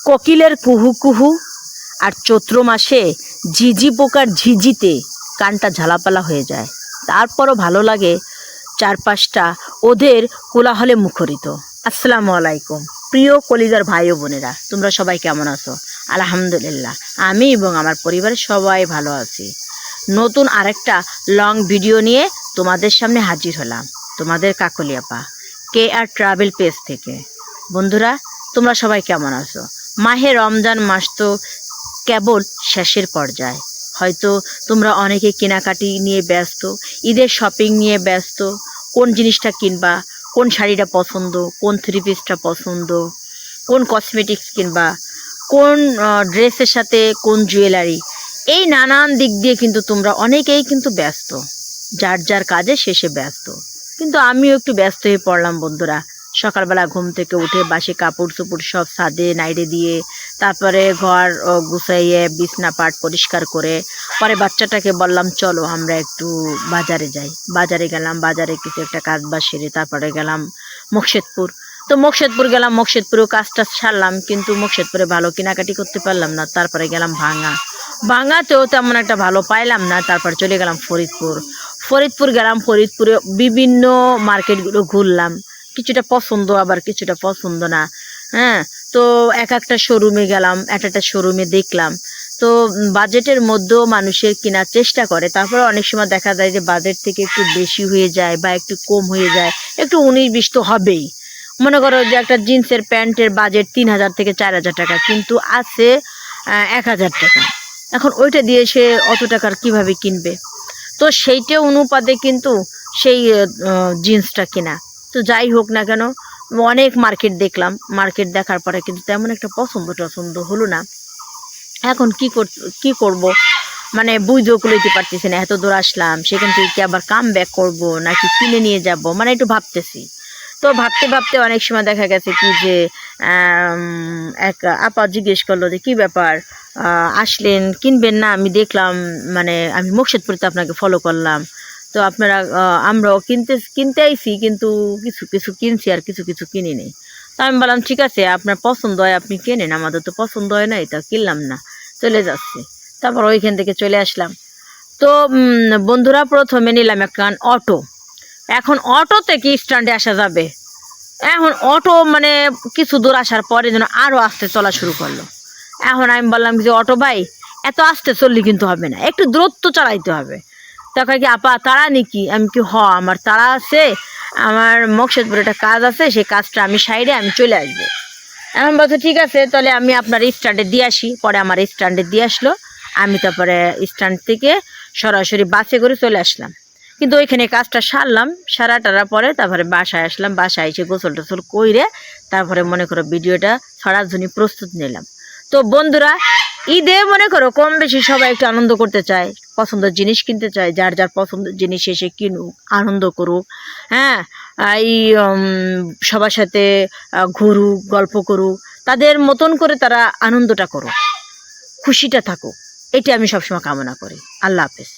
কোকিলের কুহু কুহু আর চৈত্র মাসে ঝিঝি পোকার ঝিঝিতে কানটা ঝালাপালা হয়ে যায়। তারপরও ভালো লাগে চারপাশটা ওদের কোলাহলে মুখরিত। আসসালামু আলাইকুম। প্রিয় কলিজার ভাই ও বোনেরা, তোমরা সবাই কেমন আছো? আলহামদুলিল্লাহ, আমি এবং আমার পরিবারের সবাই ভালো আছি। নতুন আরেকটা লং ভিডিও নিয়ে তোমাদের সামনে হাজির হলাম, তোমাদের কাকলিয়াপা, কে আর ট্রাভেল পেজ থেকে। বন্ধুরা, তোমরা সবাই কেমন আছো? মাহে রমজান মাস তো কেবল শেষের পর্যায়ে। হয়তো তোমরা অনেকে কেনাকাটি নিয়ে ব্যস্ত, ঈদের শপিং নিয়ে ব্যস্ত, কোন জিনিসটা কিনবা, কোন শাড়িটা পছন্দ, কোন থ্রি পিসটা পছন্দ, কোন কসমেটিক্স কিনবা, কোন ড্রেসের সাথে কোন জুয়েলারি এই নানান দিক দিয়ে কিন্তু তোমরা অনেকেই কিন্তু ব্যস্ত। যার যার কাজে শেষে ব্যস্ত। কিন্তু আমিও একটু ব্যস্ত হয়ে পড়লাম বন্ধুরা। সকালবেলা ঘুম থেকে উঠে বাসি কাপড় চোপড় সব ছাদে নাইড়ে দিয়ে তারপরে ঘর গুছাইয়ে বিছনা পাট পরিষ্কার করে পরে বাচ্চাটাকে বললাম, চলো আমরা একটু বাজারে যাই। বাজারে গেলাম, বাজারে কিছু একটা কাজ বাজ সেরে তারপরে গেলাম মুর্শেদপুর তো মুর্শেদপুর গেলাম মুর্শেদপুরেও কাজটা সারলাম কিন্তু মুর্শেদপুরে ভালো কেনাকাটি করতে পারলাম না। তারপরে গেলাম ভাঙা ভাঙাতেও তেমন একটা ভালো পাইলাম না, তারপর চলে গেলাম ফরিদপুর। ফরিদপুর গেলাম, ফরিদপুরে বিভিন্ন মার্কেটগুলো ঘুরলাম। কিছুটা পছন্দ, আবার কিছুটা পছন্দ না। হ্যাঁ তো এক একটা শোরুমে গেলাম, এক একটা শোরুমে দেখলাম। তো বাজেটের মধ্যেও মানুষের কেনার চেষ্টা করে। তারপরে অনেক সময় দেখা যায় যে বাজেট থেকে একটু বেশি হয়ে যায় বা একটু কম হয়ে যায়। একটু উনিশ বিশ তো হবেই। মনে করো যে একটা জিন্সের প্যান্টের বাজেট তিন হাজার থেকে চার হাজার টাকা, কিন্তু আছে এক হাজার টাকা। এখন ওইটা দিয়ে সে অত টাকার কীভাবে কিনবে? তো সেইটা অনুপাতে কিন্তু সেই জিন্সটা কেনা। তো যাই হোক না কেন, অনেক মার্কেট দেখলাম। মার্কেট দেখার পরে কিন্তু তেমন একটা পছন্দ টছন্দ হলো না। এখন কি কর, কি করব? মানে বুঝতেও কুলাইতে পারতেছি না, এত দূর আসলাম, সেখান থেকে কি আবার কাম ব্যাক করব নাকি কিনে নিয়ে যাব? মানে একটু ভাবতেছি। তো ভাবতে ভাবতে অনেক সময় দেখা গেছে কি যে এক আপা জিজ্ঞেস করল যে, কি ব্যাপার? আসলেন, কিনবেন না? আমি দেখলাম মানে আমি মুর্শিদপুরতে আপনাকে ফলো করলাম। তো আপনারা আমরাও কিনতে কিনতে আইছি, কিন্তু কিছু কিছু কিনছি আর কিছু কিছু কিনি নেই তো আমি বললাম, ঠিক আছে, আপনার পছন্দ হয়, আপনি কেনেন? আমাদের তো পছন্দ হয় নাই তা কিনলাম না। চলে যাচ্ছি। তারপর ওইখান থেকে চলে আসলাম। তো বন্ধুরা, প্রথমে নিলাম একখান অটো। এখন অটোতে কি স্ট্যান্ডে আসা যাবে? এখন অটো মানে কিছু দূর আসার পরে যেন আরও আস্তে চলা শুরু করল। এখন আমি বললাম যে, অটো ভাই, এত আস্তে চললে কিন্তু হবে না। একটু দূরত্ব চালাইতে হবে। তখন কি, আপা, তারা নাকি? আমি কি হ, আমার তারা আছে, আমার মকসদপুরে একটা কাজ আছে, সেই কাজটা আমি সাইডে আমি চলে আসব। এমন বলছে, ঠিক আছে, তাহলে আমি আপনার স্ট্যান্ডে দিয়ে আসি। পরে আমার স্ট্যান্ডে দিয়ে আসলো, আমি তারপরে স্ট্যান্ড থেকে সরাসরি বাসে করে চলে আসলাম। কিন্তু ওইখানে কাজটা সারলাম সারা টারা পরে তারপরে বাসায় আসলাম, বাসায় এসে গোসল টোসল কইরে তারপরে মনে করো ভিডিওটা জন্য প্রস্তুত নিলাম। তো বন্ধুরা, ঈদে মনে করো কম বেশি সবাই একটু আনন্দ করতে চায় পছন্দের জিনিস কিনতে চাই যার যার পছন্দের জিনিস এসে কিনুক, আনন্দ করুক হ্যাঁ? এই সবার সাথে ঘুরুক, গল্প করুক, তাদের মতন করে তারা আনন্দটা করুক, খুশিটা থাকুক এটা আমি সবসময় কামনা করি। আল্লাহ হাফেজ।